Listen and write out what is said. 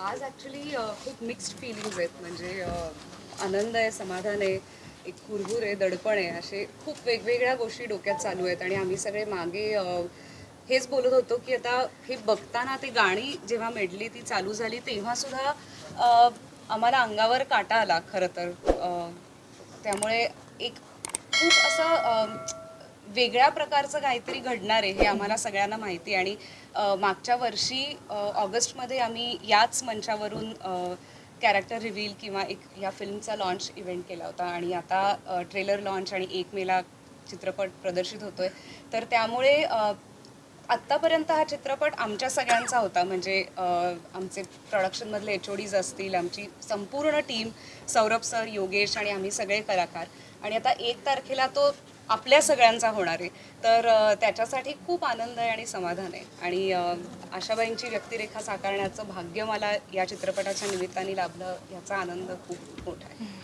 आज ॲक्च्युली खूप mixed feelings आहेत. म्हणजे आनंद आहे समाधान आहे एक कुरबुर आहे दडपण आहे असे खूप वेगवेगळ्या गोष्टी डोक्यात चालू आहेत. आणि आम्ही सगळे मागे हेच बोलत होतो की आता हे बघताना ते गाणी जेव्हा मेडली ती चालू झाली तेव्हासुद्धा आम्हाला अंगावर काटा आला खरं तर. त्यामुळे एक खूप असं वेगळ्या प्रकारचं काहीतरी घडणार आहे हे आम्हाला सगळ्यांना माहिती आणि मागच्या वर्षी ऑगस्टमध्ये आम्ही याच मंचावरून कॅरेक्टर रिव्हील किंवा एक या फिल्मचा लॉन्च इव्हेंट केला होता. आणि आता ट्रेलर लॉन्च आणि एक मेला चित्रपट प्रदर्शित होतोय. तर त्यामुळे आत्तापर्यंत हा चित्रपट आमच्या सगळ्यांचा होता. म्हणजे आमचे प्रोडक्शनमधले एच ओ डीज असतील आमची संपूर्ण टीम सौरभ सर योगेश आणि आम्ही सगळे कलाकार. आणि आता एक तारखेला तो आपल्या सगळ्यांचा होणार आहे. तर त्याच्यासाठी खूप आनंद आहे आणि समाधान आहे. आणि आशाबाईंची व्यक्तिरेखा साकारण्याचं भाग्य मला या चित्रपटाच्या निमित्ताने लाभलं याचा आनंद खूप मोठा आहे.